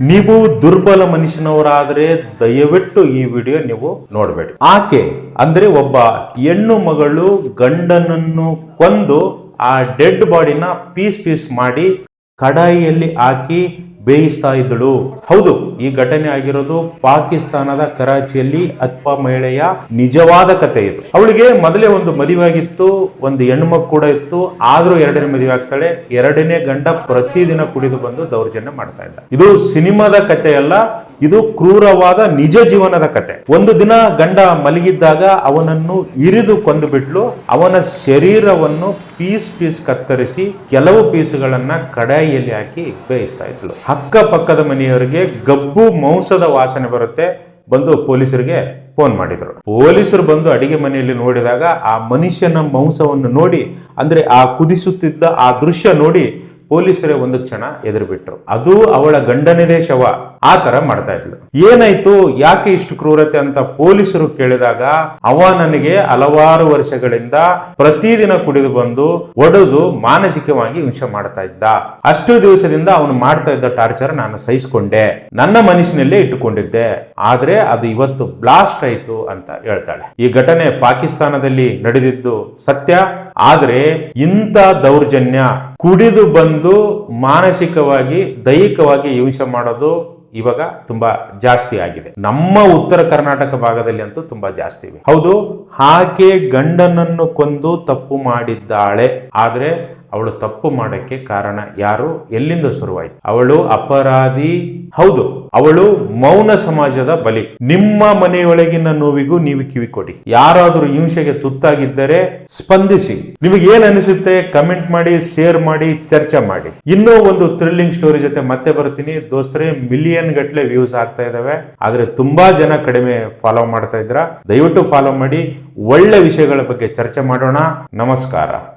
ನೀವು ದುರ್ಬಲ ಮನುಷ್ಯನವರಾದರೆ ದಯವಿಟ್ಟು ಈ ವಿಡಿಯೋ ನೀವು ನೋಡಬೇಡಿ. ಆಕೆ ಅಂದ್ರೆ ಒಬ್ಬ ಹೆಣ್ಣು ಮಗಳು ಗಂಡನನ್ನು ಕೊಂದು ಆ ಡೆಡ್ ಬಾಡಿನ ಪೀಸ್ ಪೀಸ್ ಮಾಡಿ ಕಡಾಯಿಯಲ್ಲಿ ಹಾಕಿ ಬೇಯಿಸ್ತಾ ಇದ್ದಳು. ಹೌದು, ಈ ಘಟನೆ ಆಗಿರೋದು ಪಾಕಿಸ್ತಾನದ ಕರಾಚಿಯಲ್ಲಿ ಅಪ್ಪ ಮಹಿಳೆಯ ನಿಜವಾದ ಕತೆ ಇದು. ಅವಳಿಗೆ ಮೊದಲೇ ಒಂದು ಮದುವೆ ಆಗಿತ್ತು ಒಂದು ಹೆಣ್ಮಕ್ ಕೂಡ ಇತ್ತು, ಆದ್ರೂ ಎರಡನೇ ಮದುವೆ ಆಗ್ತಾಳೆ. ಎರಡನೇ ಗಂಡ ಪ್ರತಿದಿನ ಕುಡಿದು ಬಂದು ದೌರ್ಜನ್ಯ ಮಾಡ್ತಾ ಇದ್ದ. ಇದು ಸಿನಿಮಾದ ಕತೆ ಅಲ್ಲ, ಇದು ಕ್ರೂರವಾದ ನಿಜ ಜೀವನದ ಕತೆ. ಒಂದು ದಿನ ಗಂಡ ಮಲಗಿದ್ದಾಗ ಅವನನ್ನು ಇರಿದು ಕೊಂದು ಬಿಟ್ಲು. ಅವನ ಶರೀರವನ್ನು ಪೀಸ್ ಪೀಸ್ ಕತ್ತರಿಸಿ, ಕೆಲವು ಪೀಸ್ಗಳನ್ನ ಕಡಾಯಿಯಲ್ಲಿ ಹಾಕಿ ಬೇಯಿಸ್ತಾ ಇದ್ಲು ಅಕ್ಕಪಕ್ಕದ ಮನೆಯವರಿಗೆ ಗಬ್ಬು ಮಾಂಸದ ವಾಸನೆ ಬರುತ್ತೆ ಬಂದು ಪೊಲೀಸರಿಗೆ ಫೋನ್ ಮಾಡಿದ್ರು. ಪೊಲೀಸರು ಬಂದು ಅಡಿಗೆ ಮನೆಯಲ್ಲಿ ನೋಡಿದಾಗ ಆ ಮನುಷ್ಯನ ಮಾಂಸವನ್ನು ನೋಡಿ, ಅಂದ್ರೆ ಆ ಕುದಿಸುತ್ತಿದ್ದ ಆ ದೃಶ್ಯ ನೋಡಿ ಪೊಲೀಸರೇ ಒಂದು ಕ್ಷಣ ಎದುರು ಬಿಟ್ರು ಅದು ಅವಳ ಗಂಡನದೇ ಶವ. ಆ ತರ ಮಾಡ್ತಾ ಇದ್ಲು. ಏನಾಯ್ತು? ಯಾಕೆ ಇಷ್ಟು ಕ್ರೂರತೆ ಅಂತ ಪೊಲೀಸರು ಕೇಳಿದಾಗ ಅವ ನನಗೆ ಹಲವಾರು ವರ್ಷಗಳಿಂದ ಪ್ರತಿದಿನ ಕುಡಿದು ಬಂದು ಒಡೆದು ಮಾನಸಿಕವಾಗಿ ಹಿಂಸೆ ಮಾಡ್ತಾ ಇದ್ದ. ಅಷ್ಟು ದಿವಸದಿಂದ ಅವನು ಮಾಡ್ತಾ ಇದ್ದ ಟಾರ್ಚರ್ ನಾನು ಸಹಿಸಿಕೊಂಡೆ. ನನ್ನ ಮನಸ್ಸಿನಲ್ಲೇ ಇಟ್ಟುಕೊಂಡಿದ್ದೆ. ಆದ್ರೆ ಅದು ಇವತ್ತು ಬ್ಲಾಸ್ಟ್ ಆಯ್ತು ಅಂತ ಹೇಳ್ತಾಳೆ. ಈ ಘಟನೆ ಪಾಕಿಸ್ತಾನದಲ್ಲಿ ನಡೆದಿದ್ದು ಸತ್ಯ. ಆದ್ರೆ ಇಂಥ ದೌರ್ಜನ್ಯ ಕುಡಿದು ಬಂದು ಮಾನಸಿಕವಾಗಿ, ದೈಹಿಕವಾಗಿ ಹಿಂಸೆ ಮಾಡೋದು ಇವಾಗ ತುಂಬಾ ಜಾಸ್ತಿ ಆಗಿದೆ. ನಮ್ಮ ಉತ್ತರ ಕರ್ನಾಟಕ ಭಾಗದಲ್ಲಿ ಅಂತೂ ತುಂಬಾ ಜಾಸ್ತಿ ಇವೆ. ಹೌದು ಆಕೆ ಗಂಡನನ್ನು ಕೊಂದು ತಪ್ಪು ಮಾಡಿದ್ದಾಳೆ. ಆದ್ರೆ ಅವಳು ತಪ್ಪು ಮಾಡಕ್ಕೆ ಕಾರಣ ಯಾರು? ಎಲ್ಲಿಂದ ಶುರುವಾಯಿತು? ಅವಳು ಅಪರಾಧಿ? ಹೌದು, ಅವಳು ಮೌನ ಸಮಾಜದ ಬಲಿ. ನಿಮ್ಮ ಮನೆಯೊಳಗಿನ ನೋವಿಗೂ ನೀವು ಕಿವಿ ಕೊಡಿ ಯಾರಾದರೂ ಹಿಂಸೆಗೆ ತುತ್ತಾಗಿದ್ದರೆ ಸ್ಪಂದಿಸಿ. ನಿಮಗೆ ಏನ್ ಅನಿಸುತ್ತೆ? ಕಮೆಂಟ್ ಮಾಡಿ, ಶೇರ್ ಮಾಡಿ, ಚರ್ಚೆ ಮಾಡಿ. ಇನ್ನೂ ಒಂದು ಥ್ರಿಲ್ಲಿಂಗ್ ಸ್ಟೋರಿ ಜೊತೆ ಮತ್ತೆ ಬರ್ತೀನಿ. ದೋಸ್ತರೇ, ಮಿಲಿಯನ್ ಗಟ್ಟಲೆ ವ್ಯೂಸ್ ಆಗ್ತಾ ಇದಾವೆ. ಆದ್ರೆ ತುಂಬಾ ಜನ ಕಡಿಮೆ ಫಾಲೋ ಮಾಡ್ತಾ ಇದ್ರ. ದಯವಿಟ್ಟು ಫಾಲೋ ಮಾಡಿ. ಒಳ್ಳೆ ವಿಷಯಗಳ ಬಗ್ಗೆ ಚರ್ಚೆ ಮಾಡೋಣ. ನಮಸ್ಕಾರ.